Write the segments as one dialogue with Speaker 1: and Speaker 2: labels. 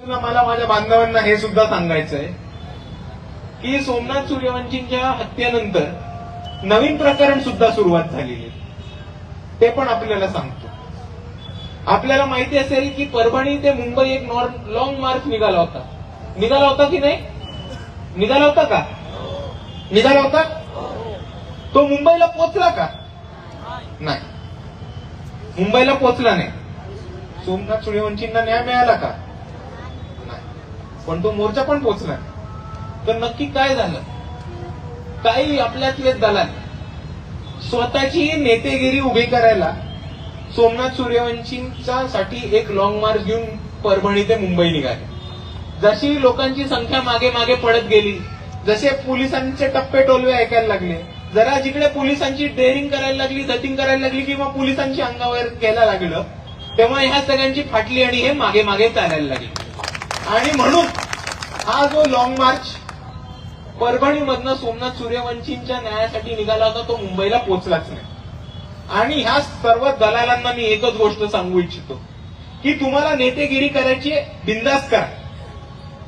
Speaker 1: बाजूला मला माझ्या बांधवांना हे सुद्धा सांगायचं आहे की सोमनाथ सूर्यवंशींच्या हत्येनंतर नवीन प्रकरण सुद्धा सुरुवात झालेली आहे. ते पण आपल्याला सांगतो. आपल्याला माहिती असेल की परभणी ते मुंबई एक लॉंग मार्च निघाला होता. निघाला होता की नाही? निघाला होता का? निघाला होता? तो मुंबईला पोचला का? नाही. मुंबईला पोचला नाही. सोमनाथ सूर्यवंशींना न्याय मिळाला का? पण तो मोर्चा पण पोचला तर नक्की काय झालं? काही आपल्यातले दलाल स्वतःची नेतेगिरी उभी करायला सोमनाथ सूर्यवंशींच्या साठी एक लॉंग मार्च घेऊन परभणी ते मुंबई निघाले. जशी लोकांची संख्या मागे मागे पडत गेली जसे पोलिसांचे टप्पे टोलवे ऐकायला लागले जरा जिकडे पोलिसांची डेअरिंग करायला लागली धतिंग करायला लागली किंवा पोलिसांची अंगावर घ्यायला लागलं तेव्हा ह्या सगळ्यांची फाटली आणि हे मागे मागे चालायला लागले. आणि म्हणून हा जो लॉंग मार्च परभणीमधनं सोमनाथ सूर्यवंशींच्या न्यायासाठी निघाला होता तो मुंबईला पोहोचलाच नाही. आणि ह्या सर्व दलालांना मी एकच गोष्ट सांगू इच्छितो की तुम्हाला नेतेगिरी करायची बिंदास करा.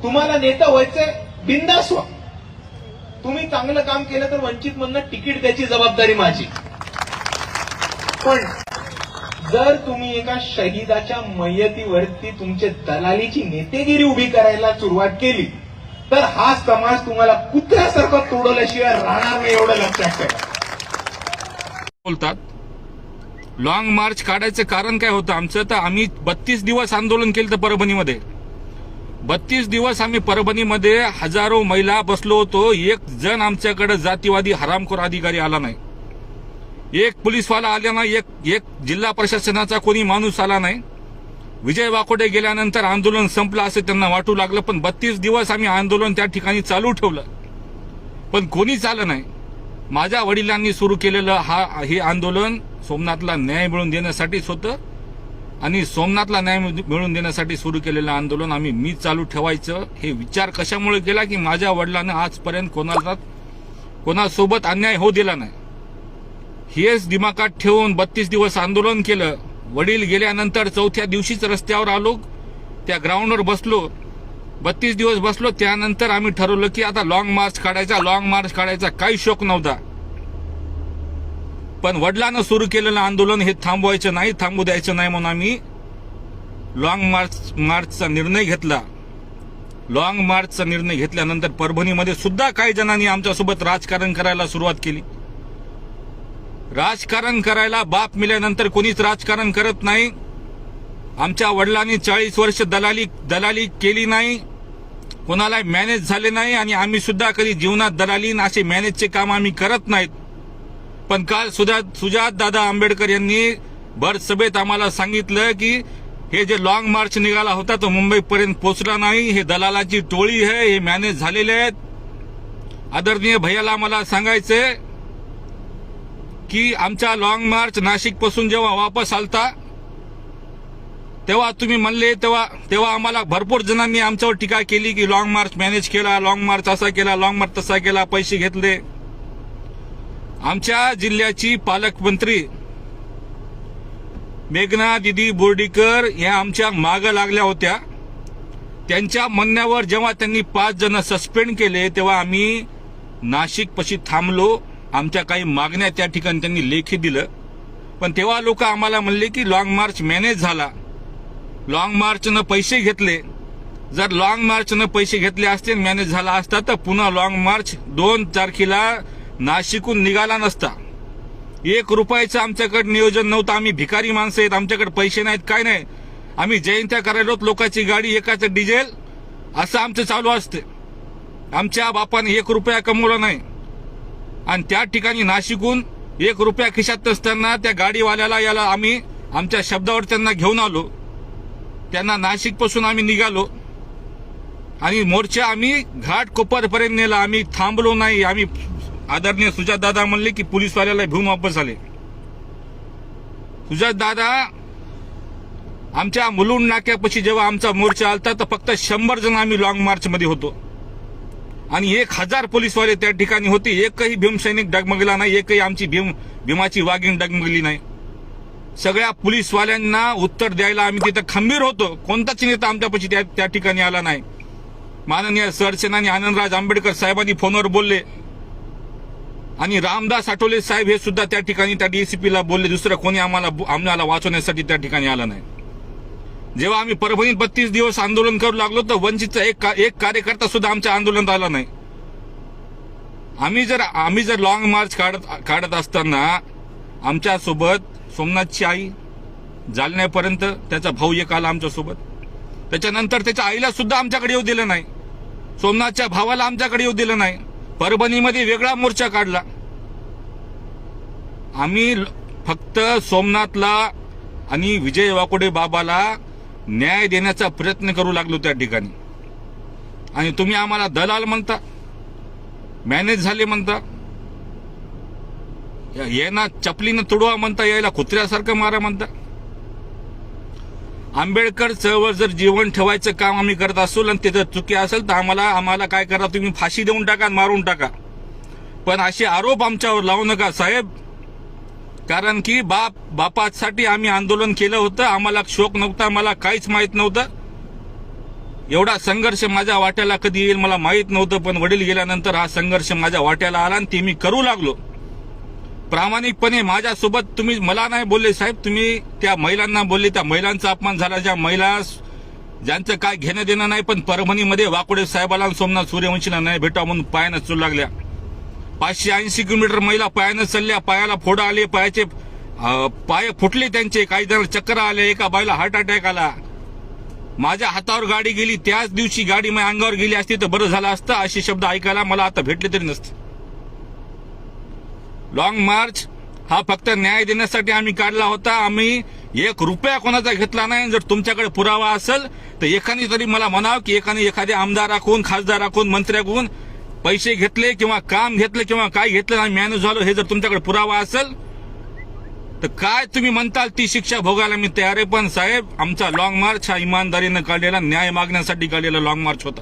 Speaker 1: तुम्हाला नेता व्हायचंय बिंदास व्हा. तुम्ही चांगलं काम केलं तर वंचित मधनं तिकीट द्यायची जबाबदारी माझी. पण जर तुम्ही एका शहीदाच्या मयतीवरती तुमचे दलालीची नेतेगिरी उभी करायला सुरुवात केली तर हा समाज तुम्हाला कुत्र्यासारखा तोडवल्याशिवाय राहणार नाही एवढं लक्षात ठेवा.
Speaker 2: बोलतात लॉंग मार्च काढायचं कारण काय होतं आमचं? तर आम्ही बत्तीस दिवस आंदोलन केलं तर परभणीमध्ये. बत्तीस दिवस आम्ही परभणीमध्ये हजारो महिला बसलो होतो. एक जण आमच्याकडे जातीवादी हरामखोर अधिकारी आला नाही. एक पोलीसवाला आला नाही एक एक जिल्हा प्रशासनाचा कोणी माणूस आला नाही. विजय वाकोडे गेल्यानंतर आंदोलन संपलं असं त्यांना वाटू लागलं पण बत्तीस दिवस आम्ही आंदोलन त्या ठिकाणी चालू ठेवलं. पण कोणीच आलं नाही. माझ्या वडिलांनी सुरू केलेलं हा हे आंदोलन सोमनाथला न्याय मिळवून देण्यासाठीच होतं. आणि सोमनाथला न्याय मिळवून देण्यासाठी सुरू केलेलं आंदोलन आम्ही मी चालू ठेवायचं. हे विचार कशामुळे केला की माझ्या वडिलांना आजपर्यंत कोणाला कोणासोबत अन्याय होऊ दिला नाही. हेच दिमागात ठेवून बत्तीस दिवस आंदोलन केलं. वडील गेल्यानंतर चौथ्या दिवशीच रस्त्यावर आलो. त्या ग्राउंडवर बसलो. बत्तीस दिवस बसलो. त्यानंतर आम्ही ठरवलं की आता लॉंग मार्च काढायचा. लॉंग मार्च काढायचा काही शोक नव्हता. पण वडिलांना सुरू केलेलं आंदोलन हे थांबवायचं नाही थांबू द्यायचं नाही म्हणून आम्ही लॉंग मार्च मार्चचा निर्णय घेतला. लॉंग मार्चचा निर्णय घेतल्यानंतर परभणीमध्ये सुद्धा काही जणांनी आमच्यासोबत राजकारण करायला सुरुवात केली. राजकारण करायला बाप मिल्यानंतर कोणीच राजकारण करत नाही. आमच्या वडिलांनी चाळीस वर्ष दलाली दलाली केली नाही. कोणाला मॅनेज झाले नाही आणि आम्ही सुद्धा कधी जीवनात दलाली असे मॅनेजचे काम आम्ही करत नाहीत. पण काल सुद्धा सुजात दादा आंबेडकर यांनी भर सभेत आम्हाला सांगितलं की हे जे लॉंग मार्च निघाला होता तो मुंबईपर्यंत पोहोचला नाही. हे दलालाची टोळी आहे हे मॅनेज झालेले आहेत. आदरणीय भैयाला मला सांगायचंय की आमचा लॉंग मार्च नाशिकपासून जेव्हा वापस आलता तेव्हा तुम्ही म्हणले तेव्हा तेव्हा आम्हाला भरपूर जणांनी आमच्यावर टीका केली की लॉंग मार्च मॅनेज केला लॉंग मार्च असा केला लॉंग मार्च तसा केला पैसे घेतले. आमच्या जिल्ह्याची पालकमंत्री मेघना दिदी बोर्डीकर या आमच्या मागं लागल्या होत्या. त्यांच्या म्हणण्यावर जेव्हा त्यांनी पाच जण सस्पेंड केले तेव्हा आम्ही नाशिकपाशी थांबलो. आमच्या काही मागण्या त्या ठिकाणी त्यांनी लेखी दिलं. पण तेव्हा लोक आम्हाला म्हणले की लॉंग मार्च मॅनेज झाला. लॉंग मार्चनं पैसे घेतले. जर लॉंग मार्चनं पैसे घेतले असते मॅनेज झाला असता तर पुन्हा लॉंग मार्च दोन तारखेला नाशिकहून निघाला नसता. एक रुपयाचं आमच्याकडे नियोजन नव्हतं. आम्ही भिकारी माणसं आहेत. आमच्याकडे पैसे नाहीत. काय नाही. आम्ही जयंत्या करायलो लोकांची गाडी एकाचं डिझेल. असं आमचं चालू असते. आमच्या बापाने एक रुपया कमवला नाही. आणि त्या ठिकाणी नाशिकहून एक रुपया खिशात असताना त्या गाडीवाल्याला याला आम्ही आमच्या शब्दावर त्यांना घेऊन आलो. त्यांना नाशिकपासून आम्ही निघालो. आणि मोर्चा आम्ही घाट कोपरपर्यंत नेला. आम्ही थांबलो नाही. आम्ही आदरणीय सुजात दादा म्हणले की पोलीसवाल्याला भिवून वापस आले. सुजात दादा आमच्या मुलुंड नाक्यापाशी जेव्हा आमचा मोर्चा आलता तर फक्त शंभर जण आम्ही लॉंग मार्च मध्ये होतो. आणि एक हजार पोलीसवाले त्या ठिकाणी होते. एकही भीमसैनिक डगमगला नाही एकही आमची भीम भीमाची वाघीण डगमगली नाही. सगळ्या पोलीसवाल्यांना उत्तर द्यायला आम्ही तिथं खंबीर होतो. कोणताच नेता आमच्यापाशी त्या त्या ठिकाणी आला नाही. माननीय सरसेनानी आनंदराज आंबेडकर साहेबांनी फोनवर बोलले. आणि रामदास आठवले साहेब हे सुद्धा त्या ठिकाणी त्या डीसीपीला बोलले. दुसरं कोणी आम्हाला आम्हाला वाचवण्यासाठी त्या ठिकाणी आलं नाही. जेव्हा आम्ही परभणीत बत्तीस दिवस आंदोलन करू लागलो तर वंचितचा एक का- एक कार्यकर्ता सुद्धा आमच्या आंदोलनात आला नाही. आम्ही जर आम्ही जर लॉंग मार्च काढत काढत असताना आमच्यासोबत सोमनाथची आई जालन्यापर्यंत त्याचा भाऊ एक आला आमच्यासोबत त्याच्यानंतर त्याच्या आईला सुद्धा आमच्याकडे येऊ दिलं नाही. सोमनाथच्या भावाला आमच्याकडे येऊ दिलं नाही. परभणीमध्ये वेगळा मोर्चा काढला. आम्ही फक्त सोमनाथला आणि विजय वाकोडे बाबाला न्याय देण्याचा प्रयत्न करू लागलो त्या ठिकाणी. आणि तुम्ही आम्हाला दलाल म्हणता मॅनेज झाले म्हणता या- यांना चपलीनं तुडवा म्हणता यायला कुत्र्यासारखं मारा म्हणता. आंबेडकर चळवळ जर जीवन ठेवायचं काम आम्ही करत असू आणि ते जर चुकी असेल तर आम्हाला आम्हाला काय करा तुम्ही? फाशी देऊन टाका आणि मारून टाका. पण असे आरोप आमच्यावर लावू नका. साहेब कारण की बाप बापासाठी आम्ही आंदोलन केलं होतं. आम्हाला शोक नव्हता मला काहीच माहीत नव्हतं. एवढा संघर्ष माझ्या वाट्याला कधी येईल मला माहीत नव्हतं पण वडील गेल्यानंतर हा संघर्ष माझ्या वाट्याला आला आणि ते मी करू लागलो. प्रामाणिकपणे माझ्यासोबत तुम्ही मला नाही बोलले साहेब तुम्ही त्या महिलांना बोलले. त्या महिलांचा अपमान झाला. ज्या महिला ज्यांचं काय घेणं देणं नाही पण परभणीमध्ये वाकोडे साहेबाला सोमनाथ सूर्यवंशीला नाही भेटा म्हणून पायानं चू लागल्या. पाचशे ऐंशी किलोमीटर महिला पायानं चालल्या पायाला फोडा आले पायाचे पाय फुटले त्यांचे काही जण चक्कर आले एका बाईला हार्ट अटॅक आला. माझ्या हातावर गाडी गेली त्याच दिवशी गाडी माझ्या अंगावर गेली असती तर बरं झालं असतं असे शब्द ऐकायला मला आता भेटले तरी नसते. लॉंग मार्च हा फक्त न्याय देण्यासाठी आम्ही काढला होता. आम्ही एक रुपया कोणाचा घेतला नाही. जर तुमच्याकडे पुरावा असेल तर एकाने तरी मला म्हणावं की एकाने एखाद्या खासदार राखून मंत्र्याकडून पैसे घेतले किंवा काम घेतले किंवा काय घेतलं आणि मॅनेज झालो हे जर तुमच्याकडे पुरावा असेल तर काय तुम्ही म्हणताल ती शिक्षा भोगायला मी तयार आहे. पण साहेब आमचा लॉंग मार्च हा इमानदारीनं काढलेला न्याय मागण्यासाठी काढलेला लॉंग मार्च होता.